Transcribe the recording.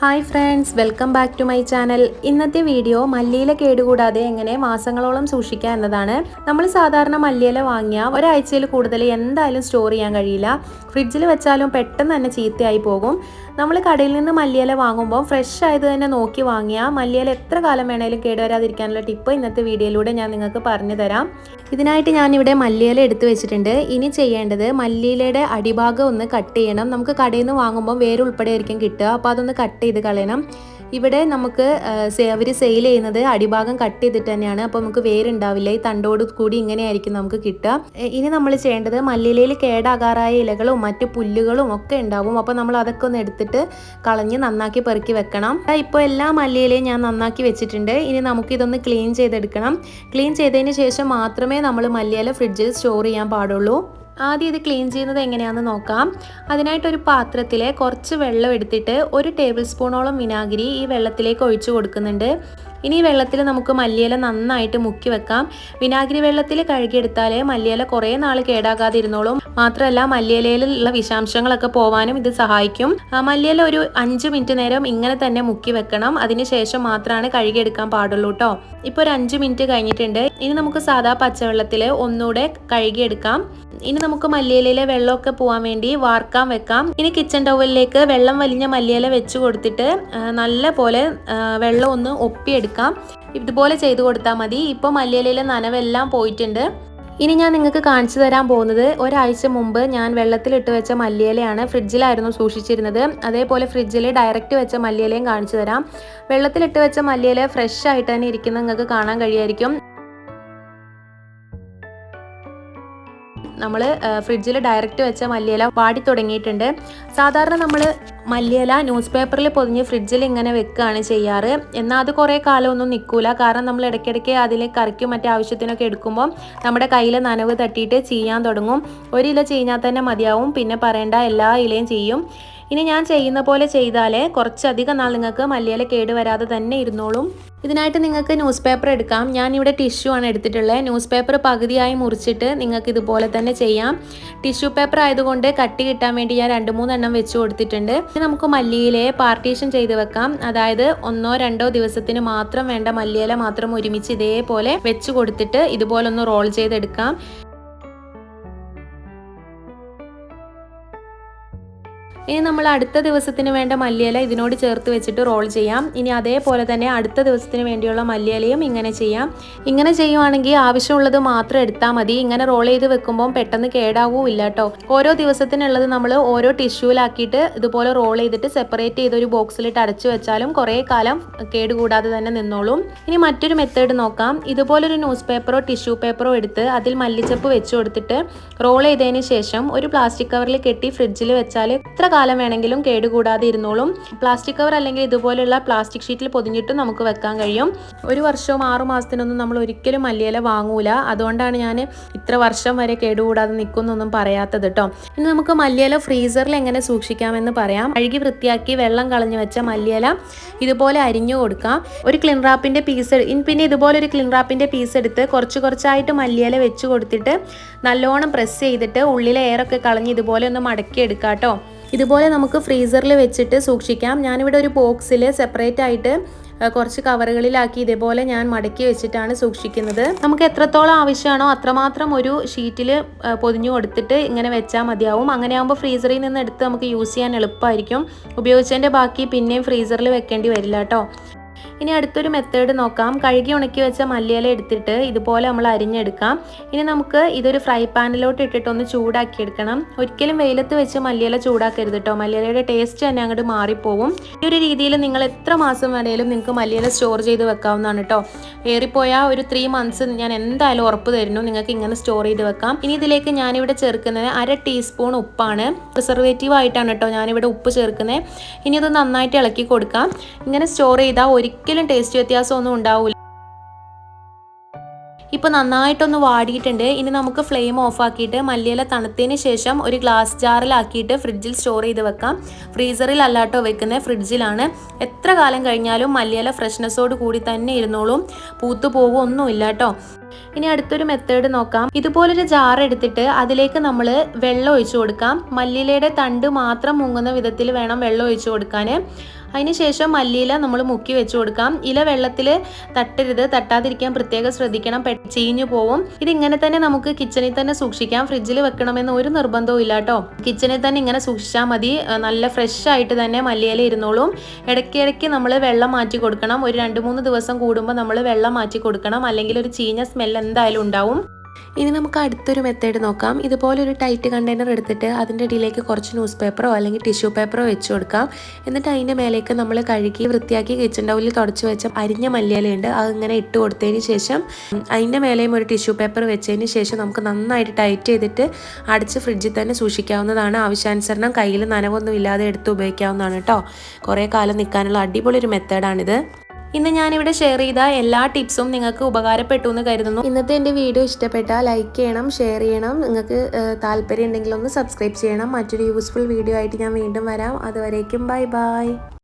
Hi friends welcome back to my channel. ഇന്നത്തെ video മല്ലിയില കേടുകൂടാതെ എങ്ങനെ മാസങ്ങളോളം സൂക്ഷിക്കുക എന്നതാണ്. നമ്മൾ സാധാരണ മല്ലിയില വാങ്ങിയ ഒരാഴ്ചയിൽ കൂടുതൽ എന്തായാലും സ്റ്റോർ ചെയ്യാൻ കഴിയില്ല. ഫ്രിഡ്ജിൽ വെച്ചാലും പെട്ടെന്ന് തന്നെ ചീത്തയായി പോകും. നമ്മൾ കടയിൽ നിന്ന് മല്ലിയില വാങ്ങുമ്പോൾ ഫ്രഷ് ആയത് തന്നെ നോക്കി വാങ്ങിയ മല്ലിയില എത്ര കാലം വേണേലും കേടുവരാതിരിക്കാനുള്ള ടിപ്പ് ഇന്നത്തെ വീഡിയോയിലൂടെ ഞാൻ നിങ്ങൾക്ക് പറഞ്ഞു തരാം. ഇതിനായിട്ട് ഞാനിവിടെ മല്ലിയില എടുത്തു വെച്ചിട്ടുണ്ട്. ഇനി ചെയ്യേണ്ടത് മല്ലിയിലയുടെ അടിഭാഗം ഒന്ന് കട്ട് ചെയ്യണം. നമുക്ക് കടയിൽ നിന്ന് വാങ്ങുമ്പോൾ വേരുൾപ്പെടെ ആയിരിക്കും കിട്ടുക. അപ്പോൾ അതൊന്ന് കട്ട് ചെയ്ത് കളയണം. ഇവിടെ നമുക്ക് അവർ സെയിൽ ചെയ്യുന്നത് അടിഭാഗം കട്ട് ചെയ്തിട്ട് തന്നെയാണ്. അപ്പോൾ നമുക്ക് വേരുണ്ടാവില്ല. ഈ തണ്ടോട് കൂടി ഇങ്ങനെയായിരിക്കും നമുക്ക് കിട്ടുക. ഇനി നമ്മൾ ചെയ്യേണ്ടത് മല്ലിയിലയിൽ കേടാകാറായ ഇലകളും മറ്റ് പുല്ലുകളും ഒക്കെ ഉണ്ടാവും. അപ്പോൾ നമ്മൾ അതൊക്കെ ഒന്ന് എടുത്തിട്ട് കളഞ്ഞ് നന്നാക്കി പെറുക്കി വെക്കണം. ഇപ്പോൾ എല്ലാ മല്ലിയിലയും ഞാൻ നന്നാക്കി വെച്ചിട്ടുണ്ട്. ഇനി നമുക്ക് ഇതൊന്ന് ക്ലീൻ ചെയ്തെടുക്കണം. ക്ലീൻ ചെയ്തതിന് ശേഷം മാത്രമേ നമ്മൾ മല്ലിയില ഫ്രിഡ്ജിൽ സ്റ്റോർ ചെയ്യാൻ പാടുള്ളൂ. ആദ്യം ഇത് ക്ലീൻ ചെയ്യുന്നത് എങ്ങനെയാണെന്ന് നോക്കാം. അതിനായിട്ടൊരു പാത്രത്തിൽ കുറച്ച് വെള്ളം എടുത്തിട്ട് ഒരു ടേബിൾ സ്പൂണോളം വിനാഗിരി ഈ വെള്ളത്തിലേക്ക് ഒഴിച്ചു കൊടുക്കുന്നുണ്ട്. ഇനി വെള്ളത്തിൽ നമുക്ക് മല്ലിയില നന്നായിട്ട് മുക്കി വെക്കാം. വിനാഗിരി വെള്ളത്തിൽ കഴുകിയെടുത്താൽ മല്ലിയില കുറേ നാൾ കേടാകാതെ ഇരുന്നോളും മാത്രമല്ല മല്ലിയിലയിലുള്ള വിഷാംശങ്ങളൊക്കെ പോവാനും ഇത് സഹായിക്കും. മല്ലിയില ഒരു അഞ്ച് മിനിറ്റ് നേരം ഇങ്ങനെ തന്നെ മുക്കി വെക്കണം. അതിനുശേഷം മാത്രമാണ് കഴുകിയെടുക്കാൻ പാടുള്ളൂ കേട്ടോ ഇപ്പോൾ ഒരു അഞ്ച് മിനിറ്റ് കഴിഞ്ഞിട്ടുണ്ട്. ഇനി നമുക്ക് സാധാ പച്ചവെള്ളത്തിൽ ഒന്നുകൂടെ കഴുകിയെടുക്കാം. ഇനി നമുക്ക് മല്ലിയിലയിലെ വെള്ളമൊക്കെ പോകാൻ വേണ്ടി വാർക്കാൻ വെക്കാം. ഇനി കിച്ചൺ ടവലിലേക്ക് വെള്ളം വലിഞ്ഞ മല്ലിയില വെച്ച് കൊടുത്തിട്ട് നല്ല പോലെ വെള്ളം ഒന്ന് ഒപ്പിയെടുക്കാം. ഇതുപോലെ ചെയ്ത് കൊടുത്താൽ മതി. ഇപ്പോൾ മല്ലിയിലയിലെ നനവെല്ലാം പോയിട്ടുണ്ട്. ഇനി ഞാൻ നിങ്ങൾക്ക് കാണിച്ചു തരാൻ പോകുന്നത് ഒരാഴ്ച മുമ്പ് ഞാൻ വെള്ളത്തിലിട്ട് വെച്ച മല്ലിയിലയാണ്. ഫ്രിഡ്ജിലായിരുന്നു സൂക്ഷിച്ചിരുന്നത്. അതേപോലെ ഫ്രിഡ്ജിൽ ഡയറക്റ്റ് വെച്ച മല്ലിയിലയും കാണിച്ചു തരാം. വെള്ളത്തിലിട്ട് വെച്ച മല്ലിയില ഫ്രഷ് ആയിട്ട് തന്നെ ഇരിക്കുന്നത് നിങ്ങൾക്ക് കാണാൻ കഴിയായിരിക്കും. നമ്മൾ ഫ്രിഡ്ജിൽ ഡയറക്റ്റ് വെച്ച മല്ലിയില വാടി തുടങ്ങിയിട്ടുണ്ട്. സാധാരണ നമ്മൾ മല്ലിയില ന്യൂസ് പേപ്പറിൽ പൊതിഞ്ഞ് ഫ്രിഡ്ജിൽ ഇങ്ങനെ വെക്കുകയാണ് ചെയ്യാറ്. എന്നാൽ അത് കുറേ കാലമൊന്നും നിൽക്കില്ല കാരണം നമ്മൾ ഇടയ്ക്കിടയ്ക്ക് അതിൽ കറിക്കും മറ്റു ആവശ്യത്തിനൊക്കെ എടുക്കുമ്പോൾ നമ്മുടെ കയ്യിൽ നനവ് തട്ടിയിട്ട് ചെയ്യാൻ തുടങ്ങും. ഒരു ഇല ചീഞ്ഞാൽ തന്നെ മതിയാവും. പിന്നെ പറയേണ്ട എല്ലാ ഇലയും ചെയ്യും. ഇനി ഞാൻ ചെയ്യുന്ന പോലെ ചെയ്താലേ കുറച്ചധികം നാൾ നിങ്ങൾക്ക് മല്ലിയില കേട് വരാതെ തന്നെ ഇരുന്നോളും. ഇതിനായിട്ട് നിങ്ങൾക്ക് ന്യൂസ് പേപ്പർ എടുക്കാം. ഇവിടെ ടിഷ്യൂ ആണ് എടുത്തിട്ടുള്ളത് ന്യൂസ് പേപ്പർ പകുതിയായി മുറിച്ചിട്ട് നിങ്ങൾക്ക് ഇതുപോലെ തന്നെ ചെയ്യാം. ടിഷ്യൂ പേപ്പർ ആയതുകൊണ്ട് കട്ടി കിട്ടാൻ വേണ്ടി ഞാൻ രണ്ട് മൂന്നെണ്ണം വെച്ച് കൊടുത്തിട്ടുണ്ട്. നമുക്ക് മല്ലിയിലയെ പാർട്ടീഷൻ ചെയ്ത് വെക്കാം. അതായത് ഒന്നോ രണ്ടോ ദിവസത്തിന് മാത്രം വേണ്ട മല്ലിയില മാത്രം ഒരുമിച്ച് ഇതേപോലെ വെച്ച് കൊടുത്തിട്ട് ഇതുപോലെ ഒന്ന് റോൾ ചെയ്തെടുക്കാം. ഇനി നമ്മൾ അടുത്ത ദിവസത്തിന് വേണ്ട മല്ലിയില ഇതിനോട് ചേർത്ത് വെച്ചിട്ട് റോൾ ചെയ്യാം. ഇനി അതേപോലെ തന്നെ അടുത്ത ദിവസത്തിന് വേണ്ടിയുള്ള മല്ലിയിലയും ഇങ്ങനെ ചെയ്യാം. ഇങ്ങനെ ചെയ്യുവാണെങ്കിൽ ആവശ്യമുള്ളത് മാത്രം എടുത്താൽ മതി. ഇങ്ങനെ റോൾ ചെയ്ത് വെക്കുമ്പോൾ പെട്ടെന്ന് കേടാവുമില്ല കേട്ടോ ഓരോ ദിവസത്തിനുള്ളത് നമ്മൾ ഓരോ ടിഷ്യൂലാക്കിയിട്ട് ഇതുപോലെ റോൾ ചെയ്തിട്ട് സെപ്പറേറ്റ് ചെയ്ത് ഒരു ബോക്സിലിട്ട് അടച്ചു വെച്ചാലും കുറേ കാലം കേടുകൂടാതെ തന്നെ നിന്നോളും. ഇനി മറ്റൊരു മെത്തേഡ് നോക്കാം. ഇതുപോലൊരു ന്യൂസ് പേപ്പറോ ടിഷ്യൂ പേപ്പറോ എടുത്ത് അതിൽ മല്ലിച്ചപ്പ് വെച്ച് കൊടുത്തിട്ട് റോൾ ചെയ്തതിന് ശേഷം ഒരു പ്ലാസ്റ്റിക് കവറിൽ കെട്ടി ഫ്രിഡ്ജിൽ വെച്ചാൽ എത്ര കാലം വേണമെങ്കിലും കേടുകൂടാതെ ഇരുന്നോളും. പ്ലാസ്റ്റിക് കവർ അല്ലെങ്കിൽ ഇതുപോലെയുള്ള പ്ലാസ്റ്റിക് ഷീറ്റിൽ പൊതിഞ്ഞിട്ട് നമുക്ക് വെക്കാൻ കഴിയും. ഒരു വർഷവും ആറു മാസത്തിനൊന്നും നമ്മൾ ഒരിക്കലും മല്ലിയില വാങ്ങൂല. അതുകൊണ്ടാണ് ഞാൻ ഇത്ര വർഷം വരെ കേടുകൂടാതെ നിൽക്കുന്നൊന്നും പറയാത്തത് കേട്ടോ ഇനി നമുക്ക് മല്ലിയില ഫ്രീസറിൽ എങ്ങനെ സൂക്ഷിക്കാമെന്ന് പറയാം. അഴുകി വൃത്തിയാക്കി വെള്ളം കളഞ്ഞു വെച്ച മല്ലിയില ഇതുപോലെ അരിഞ്ഞു കൊടുക്കാം. ഒരു ക്ലിൻ റാപ്പിന്റെ പീസ് പിന്നെ ഇതുപോലെ ഒരു ക്ലിൻ റാപ്പിന്റെ പീസ് എടുത്ത് കുറച്ച് കുറച്ചായിട്ട് മല്ലിയില വെച്ച് കൊടുത്തിട്ട് നല്ലോണം പ്രസ് ചെയ്തിട്ട് ഉള്ളിലെ എയറൊക്കെ കളഞ്ഞ് ഇതുപോലെ ഒന്ന് മടക്കി എടുക്കാം കേട്ടോ ഇതുപോലെ നമുക്ക് ഫ്രീസറിൽ വെച്ചിട്ട് സൂക്ഷിക്കാം. ഞാനിവിടെ ഒരു ബോക്സിൽ സെപ്പറേറ്റ് ആയിട്ട് കുറച്ച് കവറുകളിലാക്കി ഇതേപോലെ ഞാൻ മടക്കി വെച്ചിട്ടാണ് സൂക്ഷിക്കുന്നത്. നമുക്ക് എത്രത്തോളം ആവശ്യമാണോ അത്രമാത്രം ഒരു ഷീറ്റിൽ പൊതിഞ്ഞു കൊടുത്തിട്ട് ഇങ്ങനെ വെച്ചാൽ മതിയാവും. അങ്ങനെ ആകുമ്പോൾ ഫ്രീസറിൽ നിന്ന് എടുത്ത് നമുക്ക് യൂസ് ചെയ്യാൻ എളുപ്പമായിരിക്കും. ഉപയോഗിച്ചതിന്റെ ബാക്കി പിന്നെയും ഫ്രീസറിൽ വെക്കേണ്ടി വരില്ല കേട്ടോ. ഇനി അടുത്തൊരു മെത്തേഡ് നോക്കാം. കഴുകി ഉണക്കി വെച്ച മല്ലിയില എടുത്തിട്ട് ഇതുപോലെ നമ്മൾ അരിഞ്ഞെടുക്കാം. ഇനി നമുക്ക് ഇതൊരു ഫ്രൈ പാനിലോട്ട് ഇട്ടിട്ട് ഒന്ന് ചൂടാക്കി എടുക്കണം. ഒരിക്കലും വെയിലത്ത് വെച്ച് മല്ലിയില ചൂടാക്കരുത് കേട്ടോ മല്ലിയിലയുടെ ടേസ്റ്റ് തന്നെ അങ്ങോട്ട് മാറിപ്പോവും. ഈ ഒരു രീതിയിൽ നിങ്ങൾ എത്ര മാസം വേണേലും നിങ്ങൾക്ക് മല്ലിയില സ്റ്റോർ ചെയ്ത് വെക്കാവുന്നതാണ് കേട്ടോ ഏറിപ്പോയാൽ ഒരു ത്രീ മന്ത്സ് ഞാൻ എന്തായാലും ഉറപ്പ് തരുന്നു. നിങ്ങൾക്ക് ഇങ്ങനെ സ്റ്റോർ ചെയ്ത് വെക്കാം. ഇനി ഇതിലേക്ക് ഞാനിവിടെ ചേർക്കുന്നത് അര ടീസ്പൂൺ ഉപ്പാണ്. പ്രിസർവേറ്റീവ് ആയിട്ടാണ് കേട്ടോ ഞാനിവിടെ ഉപ്പ് ചേർക്കുന്നത്. ഇനി ഇത് നന്നായിട്ട് ഇളക്കി കൊടുക്കാം. ഇങ്ങനെ സ്റ്റോർ ചെയ്താൽ ഒരിക്കലും ടേസ്റ്റ് വ്യത്യാസമൊന്നും ഉണ്ടാവില്ല ഇപ്പോൾ നന്നായിട്ടൊന്ന് വാടിയിട്ടുണ്ട്. ഇനി നമുക്ക് ഫ്ലെയിം ഓഫ് ആക്കിയിട്ട് മല്ലിയില തണുത്തതിന് ശേഷം ഒരു ഗ്ലാസ് ജാറിലാക്കിയിട്ട് ഫ്രിഡ്ജിൽ സ്റ്റോർ ചെയ്ത് വെക്കാം. ഫ്രീസറിൽ അല്ലാട്ടോ വെക്കുന്നത് ഫ്രിഡ്ജിലാണ് എത്ര കാലം കഴിഞ്ഞാലും മല്ലിയില ഫ്രഷ്നെസ്സോട് കൂടി തന്നെ ഇരുന്നോളും. പൂത്തു പോകും ഒന്നുമില്ല കേട്ടോ. ഇനി അടുത്തൊരു മെത്തേഡ് നോക്കാം. ഇതുപോലൊരു ജാർ എടുത്തിട്ട് അതിലേക്ക് നമ്മൾ വെള്ളം ഒഴിച്ചു കൊടുക്കാം. മല്ലിയിലയുടെ തണ്ട് മാത്രം മുങ്ങുന്ന വിധത്തിൽ വേണം വെള്ളം ഒഴിച്ചു കൊടുക്കാൻ അതിനുശേഷം മല്ലിയില നമ്മൾ മുക്കി വെച്ച് കൊടുക്കാം. ഇല വെള്ളത്തിൽ തട്ടരുത് തട്ടാതിരിക്കാൻ പ്രത്യേകം ശ്രദ്ധിക്കണം. ചീഞ്ഞു പോവും. ഇതിങ്ങനെ തന്നെ നമുക്ക് കിച്ചണിൽ തന്നെ സൂക്ഷിക്കാം. ഫ്രിഡ്ജിൽ വെക്കണമെന്ന് ഒരു നിർബന്ധവും ഇല്ല കേട്ടോ കിച്ചണിൽ തന്നെ ഇങ്ങനെ സൂക്ഷിച്ചാൽ മതി. നല്ല ഫ്രഷ് ആയിട്ട് തന്നെ മല്ലിയില ഇരുന്നോളും. ഇടയ്ക്കിടയ്ക്ക് നമ്മൾ വെള്ളം മാറ്റി കൊടുക്കണം. ഒരു രണ്ട് മൂന്ന് ദിവസം കൂടുമ്പോൾ നമ്മൾ വെള്ളം മാറ്റി കൊടുക്കണം. അല്ലെങ്കിൽ ഒരു ചീഞ്ഞ സ്മെൽ എന്തായാലും ഉണ്ടാവും. ഇനി നമുക്ക് അടുത്തൊരു മെത്തേഡ് നോക്കാം. ഇതുപോലെ ഒരു ടൈറ്റ് കണ്ടെയ്നർ എടുത്തിട്ട് അതിന്റെ ഇടയിലേക്ക് കുറച്ച് ന്യൂസ് പേപ്പറോ അല്ലെങ്കിൽ ടിഷ്യൂ പേപ്പറോ വെച്ച് കൊടുക്കാം. എന്നിട്ട് അതിന്റെ മേലേക്ക് നമ്മൾ കഴുകി വൃത്തിയാക്കി കിച്ചൺ ടൗലിൽ തുടച്ച് വെച്ച അരിഞ്ഞ മല്ലിയിലയുണ്ട്. അതിങ്ങനെ ഇട്ട് കൊടുത്തതിന് ശേഷം അതിന്റെ മേലെയും ഒരു ടിഷ്യൂ പേപ്പർ വെച്ചതിന് ശേഷം നമുക്ക് നന്നായിട്ട് ടൈറ്റ് ചെയ്തിട്ട് അടച്ച് ഫ്രിഡ്ജിൽ തന്നെ സൂക്ഷിക്കാവുന്നതാണ്. ആവശ്യാനുസരണം കയ്യിൽ നനവൊന്നും ഇല്ലാതെ എടുത്ത് ഉപയോഗിക്കാവുന്നതാണ് കേട്ടോ. കുറേ കാലം നിൽക്കാനുള്ള അടിപൊളി ഒരു മെത്തേഡാണിത് ഇന്ന് ഞാനിവിടെ ഷെയർ ചെയ്ത എല്ലാ ടിപ്സും നിങ്ങൾക്ക് ഉപകാരപ്പെട്ടു എന്ന് കരുതുന്നു. ഇന്നത്തെ എന്റെ വീഡിയോ ഇഷ്ടപ്പെട്ടാൽ ലൈക്ക് ചെയ്യണം ഷെയർ ചെയ്യണം. നിങ്ങൾക്ക് താല്പര്യം ഉണ്ടെങ്കിൽ ഒന്ന് സബ്സ്ക്രൈബ് ചെയ്യണം. മറ്റൊരു യൂസ്ഫുൾ വീഡിയോ ആയിട്ട് ഞാൻ വീണ്ടും വരാം. അതുവരേക്കും ബൈ ബൈ